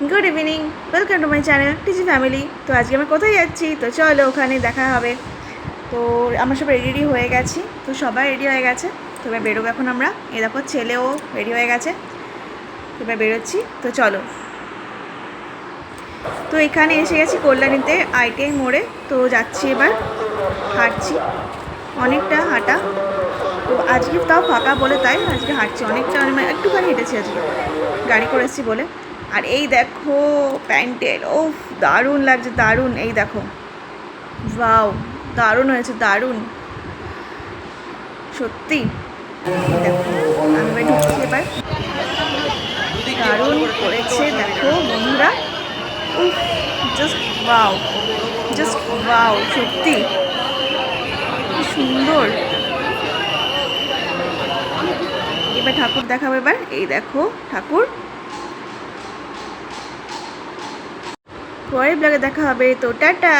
Good evening welcome to my channel TG family তো আজকে আমরা কোথায় যাচ্ছি? তো চলো, ওখানে দেখা হবে। তো আমরা সব রেডি হয়ে গেছি। তো সবাই রেডি হয়ে গেছে। তো এবার বেরোবো এখন আমরা। এই দেখো, ছেলেও রেডি হয়ে গেছে। তো এবার বেরোচ্ছি। তো চলো। তো এখানে এসে গেছি কল্যাণীতে আইটিআই মোড়ে। তো যাচ্ছি এবার। হাঁটছি। অনেকটা হাঁটা। তো আজকে তাও ফাঁকা বলে তাই আজকে হাঁটছি। অনেকটা মানে একটুখানি হেঁটেছি আজকে। গাড়ি করে এসেছি বলে। আর এই দেখো প্যান্টেল ও দারুণ লাগছে, দারুণ। এই দেখো বাও দারুণ হয়েছে, দারুণ। সত্যি? এবার। দারুণ করেছে, দেখো বন্ধুরা। জাস্ট ওয়াও জাস্ট ওয়াও সত্যি। সুন্দর। এবার ঠাকুর দেখাবো এবার। এই দেখো, ঠাকুর। পরের ব্লগে দেখা হবে? তো টাটা!